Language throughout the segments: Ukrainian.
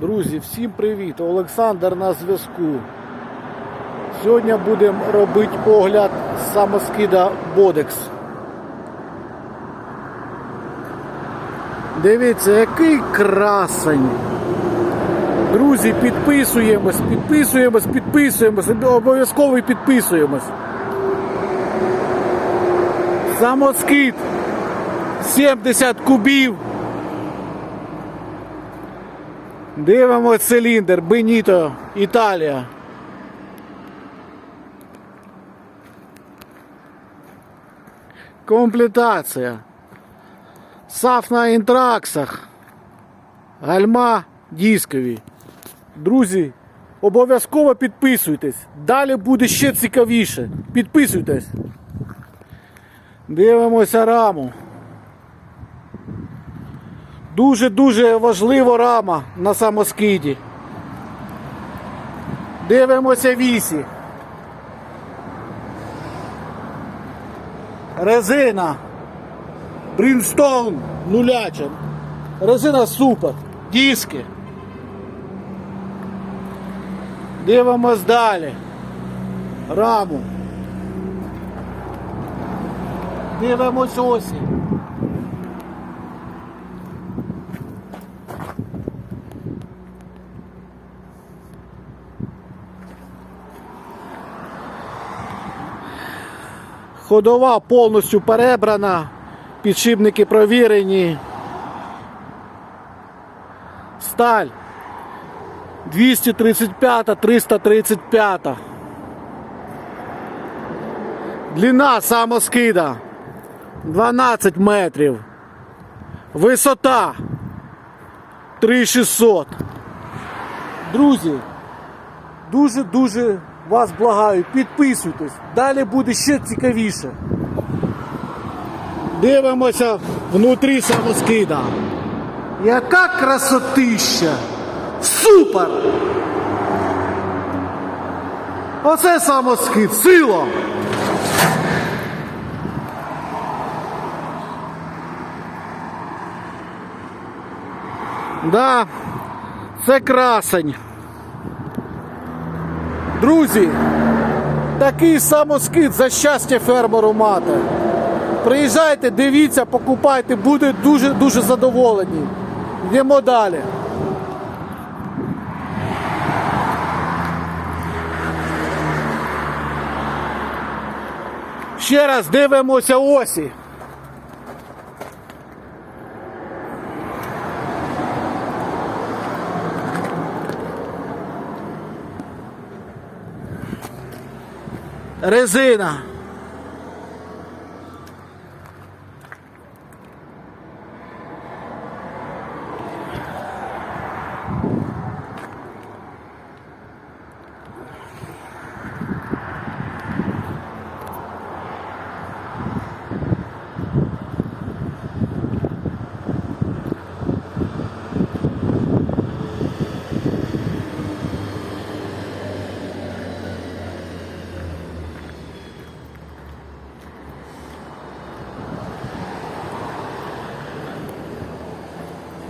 Друзі, всім привіт! Олександр на зв'язку. Сьогодні будемо робити огляд самоскида Бодекс. Дивіться, який красень. Друзі, підписуємось, підписуємось, підписуємось, обов'язково підписуємось. Самоскид 70 кубів. Дивимо циліндр, Беніто, Італія. Комплектація. Саф на інтраксах. Гальма дискові. Друзі, обов'язково підписуйтесь. Далі буде ще цікавіше. Підписуйтесь. Дивимося раму. Дуже-дуже важлива рама на самоскиді. Дивимося вісі. Резина. Брінстоун нуляча. Резина супер. Диски. Дивимось далі. Раму. Дивимось осі. Ходова повністю перебрана, підшипники провірені. Сталь 235, 335. Длина самоскида 12 метрів. Висота 3600. Друзі, дуже-дуже вас благаю, підписуйтесь. Далі буде ще цікавіше. Дивимося внутрі самоскида. Яка красотища! Супер! Оце самоскид, сила! Да, це красень. Друзі, такий самоскид за щастя фермеру мати. Приїжджайте, дивіться, покупайте, буде дуже-дуже задоволені. Йдемо далі. Ще раз дивимося осі. Резина.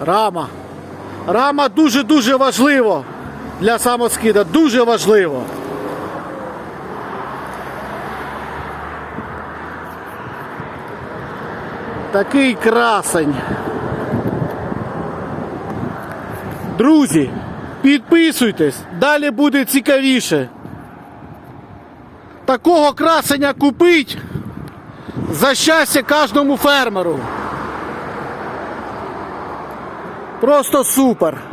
Рама. Рама дуже-дуже важливо для самоскида. Дуже важливо. Такий красень. Друзі, підписуйтесь, далі буде цікавіше. Такого красення купить за щастя кожному фермеру. Просто супер.